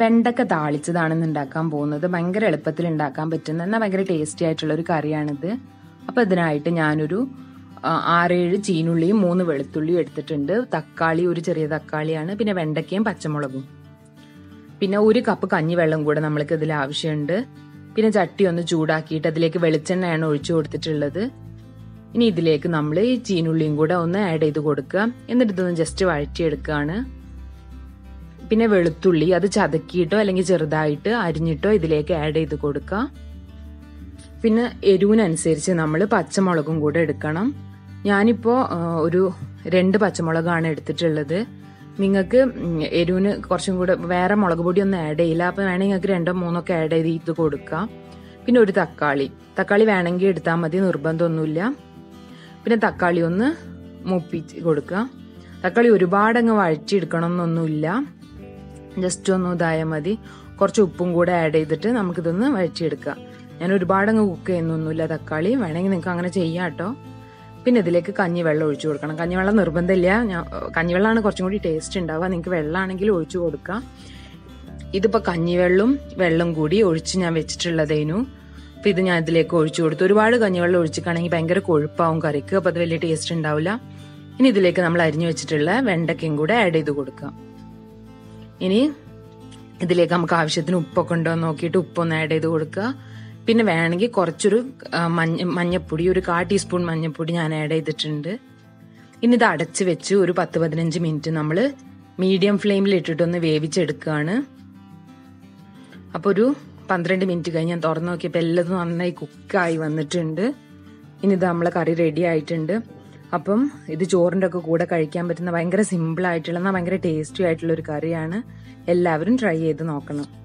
വെണ്ടക്ക താളിച്ചതാണെന്ന് ഉണ്ടാക്കാൻ പോകുന്നത് ഭയങ്കര എളുപ്പത്തിൽ ഉണ്ടാക്കാൻ പറ്റുന്ന എന്നാൽ ഭയങ്കര ടേസ്റ്റി ആയിട്ടുള്ള ഒരു കറിയാണിത്. അപ്പോൾ ഇതിനായിട്ട് ഞാനൊരു ആറേഴ് ചീനുള്ളിയും മൂന്ന് വെളുത്തുള്ളിയും എടുത്തിട്ടുണ്ട്. തക്കാളി ഒരു ചെറിയ തക്കാളിയാണ് പിന്നെ വെണ്ടക്കയും പച്ചമുളകും. പിന്നെ ഒരു കപ്പ് കഞ്ഞിവെള്ളം കൂടെ നമ്മൾക്ക് ഇതിൽ ആവശ്യമുണ്ട്. പിന്നെ ചട്ടി ഒന്ന് ചൂടാക്കിയിട്ട് അതിലേക്ക് വെളിച്ചെണ്ണയാണ് ഒഴിച്ചു കൊടുത്തിട്ടുള്ളത്. ഇനി ഇതിലേക്ക് നമ്മൾ ഈ ചീനുള്ളിയും കൂടെ ഒന്ന് ആഡ് ചെയ്ത് കൊടുക്കുക. എന്നിട്ട് ഇതൊന്ന് ജസ്റ്റ് വഴറ്റിയെടുക്കുകയാണ്. പിന്നെ വെളുത്തുള്ളി അത് ചതക്കിയിട്ടോ അല്ലെങ്കിൽ ചെറുതായിട്ട് അരിഞ്ഞിട്ടോ ഇതിലേക്ക് ആഡ് ചെയ്ത് കൊടുക്കുക. പിന്നെ എരിവിനനുസരിച്ച് നമ്മൾ പച്ചമുളകും കൂടെ എടുക്കണം. ഞാനിപ്പോൾ ഒരു രണ്ട് പച്ചമുളകാണ് എടുത്തിട്ടുള്ളത്. നിങ്ങൾക്ക് എരിവിന് കുറച്ചും കൂടെ വേറെ മുളക് പൊടി ഒന്നും ആഡ് ചെയ്യില്ല. അപ്പോൾ വേണമെങ്കിൽ നിങ്ങൾക്ക് രണ്ടോ മൂന്നോ ഒക്കെ ആഡ് ചെയ്ത് കൊടുക്കാം. പിന്നെ ഒരു തക്കാളി. തക്കാളി വേണമെങ്കിൽ എടുത്താൽ മതി നിർബന്ധമൊന്നുമില്ല. പിന്നെ തക്കാളി ഒന്ന് മുപ്പിച്ച് കൊടുക്കുക. തക്കാളി ഒരുപാട് അങ്ങ് വഴറ്റിയെടുക്കണം എന്നൊന്നുമില്ല ജസ്റ്റ് ഒന്ന് ഇതായാൽ മതി. കുറച്ച് ഉപ്പും കൂടെ ആഡ് ചെയ്തിട്ട് നമുക്കിതൊന്ന് വഴറ്റിയെടുക്കുക. ഞാൻ ഒരുപാടങ്ങ് കുക്ക് ചെയ്യുന്നൊന്നുമില്ല തക്കാളി. വേണമെങ്കിൽ നിങ്ങൾക്ക് അങ്ങനെ ചെയ്യാം കേട്ടോ പിന്നെ ഇതിലേക്ക് കഞ്ഞിവെള്ളം ഒഴിച്ചു കൊടുക്കണം. കഞ്ഞിവെള്ളം നിർബന്ധമില്ല. ഞാൻ കഞ്ഞിവെള്ളമാണ് കുറച്ചും കൂടി ടേസ്റ്റ് ഉണ്ടാവുക. നിങ്ങൾക്ക് വെള്ളമാണെങ്കിൽ ഒഴിച്ചു കൊടുക്കാം. ഇതിപ്പോൾ കഞ്ഞിവെള്ളം വെള്ളം കൂടി ഒഴിച്ച് ഞാൻ വെച്ചിട്ടുള്ളതേനു അപ്പം ഇത് ഞാൻ ഇതിലേക്ക് ഒഴിച്ചു കൊടുത്തു. ഒരുപാട് കഞ്ഞിവെള്ളം ഒഴിച്ചിട്ടാണെങ്കിൽ ഭയങ്കര കൊഴുപ്പാവും കറിക്ക്. അപ്പോൾ അത് വലിയ ടേസ്റ്റ് ഉണ്ടാവില്ല. ഇനി ഇതിലേക്ക് നമ്മൾ അരിഞ്ഞു വെച്ചിട്ടുള്ള വെണ്ടയ്ക്കയും കൂടെ ആഡ് ചെയ്ത് കൊടുക്കാം. ഇനി ഇതിലേക്ക് നമുക്ക് ആവശ്യത്തിന് ഉപ്പൊക്കെ ഉണ്ടോ എന്ന് നോക്കിയിട്ട് ഉപ്പൊന്ന് ആഡ് ചെയ്ത് കൊടുക്കുക. പിന്നെ വേണമെങ്കിൽ കുറച്ചൊരു മഞ്ഞ മഞ്ഞപ്പൊടി ഒരു കാ ടീസ്പൂൺ മഞ്ഞപ്പൊടി ഞാൻ ആഡ് ചെയ്തിട്ടുണ്ട്. ഇനി ഇത് അടച്ച് വെച്ച് ഒരു പത്ത് പതിനഞ്ച് മിനിറ്റ് നമ്മൾ മീഡിയം ഫ്ലെയിമിൽ ഇട്ടിട്ടൊന്ന് വേവിച്ചെടുക്കുകയാണ്. അപ്പോൾ ഒരു പന്ത്രണ്ട് മിനിറ്റ് കഴിഞ്ഞ് ഞാൻ തുറന്നു നോക്കിയപ്പോൾ എല്ലാം നന്നായി കുക്കായി വന്നിട്ടുണ്ട്. ഇനി ഇത് നമ്മളെ കറി റെഡി ആയിട്ടുണ്ട്. അപ്പം ഇത് ചോറിന്റെ ഒക്കെ കൂടെ കഴിക്കാൻ പറ്റുന്ന ഭയങ്കര സിമ്പിൾ ആയിട്ടുള്ള ഭയങ്കര ടേസ്റ്റി ആയിട്ടുള്ള ഒരു കറിയാണ്. എല്ലാവരും ട്രൈ ചെയ്ത് നോക്കണം.